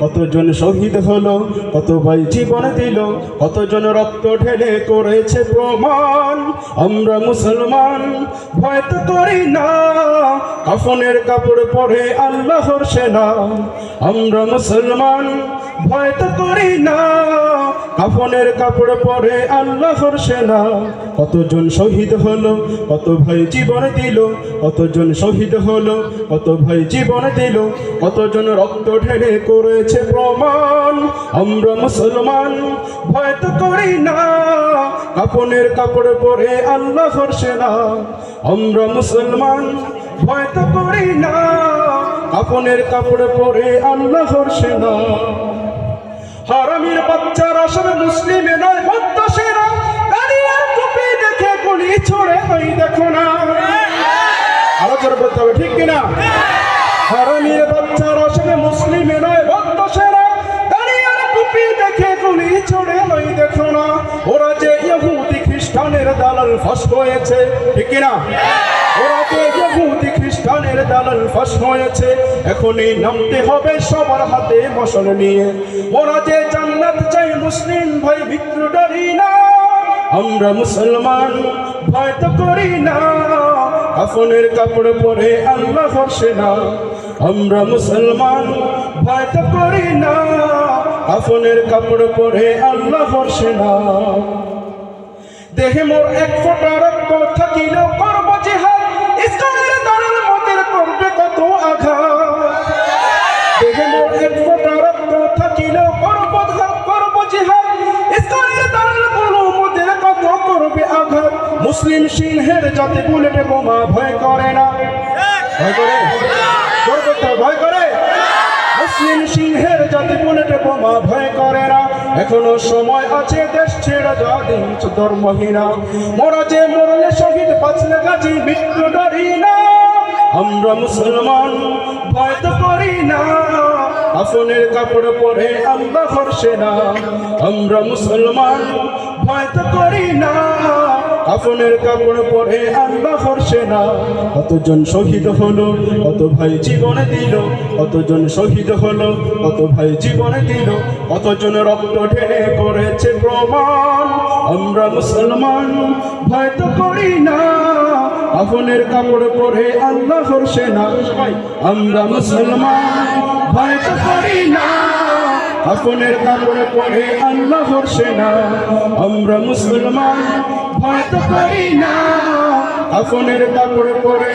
কতজন শহীদ হলো, কত ভাই জীবন দিল, কতজন রক্ত ঢেলে করেছে প্রমাণ? আমরা মুসলমান, ভয় তো করি না, কাফনের কাপড় পরে আল্লাহর সেনা। আমরা মুসলমান, ভয় তো করি না কাফনের কাপড় পরে আল্লাহর সেনা কতজন শহীদ হলো, কত ভাই জীবন দিল, কতজন শহীদ হলো, কত ভাই জীবন দিল, কতজন রক্ত ঢেলে করেছে প্রমাণ। আমরা মুসলমান, ভয় তো করি না। কাপনের কাপড় পরে আল্লাহর সেনা আমরা মুসলমান, ভয় তো করি না। কাপনের কাপড় পরে আল্লাহর সেনা হারামির বাচ্চারা সব মুসলিমে নয় সেনা দাঁড়িয়ে টুপি দেখে গুলি ছড়ে ওই দেখো না। আরও জোরে বলতে হবে, ঠিক কিনা? হারামির বাচ্চারা সব মুসলিমে নয় সেনা দাঁড়িয়ে টুপি দেখে গুলি ছড়ে ওই দেখো না। ওরা যে ইহুদি খ্রিস্টানের দালাল ফাঁস হয়েছে ঠিক কিনা? ওরা যে ইহুদি খ্রিস্টানের দালাল ফাঁস হয়েছে। এখনই নামতে হবে সবার হাতে মশল নিয়ে। ওরা যে জান্নাত চাই মুসলিম ভাই ভিত্র ডরি না, আমরা মুসলমান ভয় তো করি না। কাফনের কাপড় পরে আল্লাহ হর্ষে না, আমরা মুসলমান ভয় তো করি না। কাফনের কাপড় পরে আল্লাহ হর্ষে না। দেহে মোর এক ফোঁটা রক্ত থাকিলেও করব মুসলিম সিংহের যাতে বুলেটে বোমা ভয় করে না। ভয় করে? ভয় করে? মুসলিম সিংহের জাতি বুলেটে বোমা ভয় করে না। এখনও সময় আছে দেশ ছেড়ে যা দিন ধর্মহীনা। মোরা যে মরলে শহীদ বাঁচলে গাছি মৃত্যু ডরি না। আমরা মুসলমান ভয় তো করি না। আসনের কাপড় পরে আমরা হর্ষে না। আমরা মুসলমান ভয় তো করি না। কাফনের কাপড় পরে আল্লাহ হর্ষে না। কতজন শহীদ হলো, কত ভাই জীবন দিল, কতজন শহীদ হলো, কত ভাই জীবন দিল, কতজন রক্ত ঢেলে করেছে প্রমাণ। আমরা মুসলমান, ভয় তো করি না। কাফনের কাপড় পরে আল্লাহ হর্ষে না। আমরা মুসলমান, ভয় তো করি না। আপনের কাপড় পরে আল্লাহ হর্ষে না। আমরা মুসলমান, ভয় তো করি না। আপনের কাপড় পরে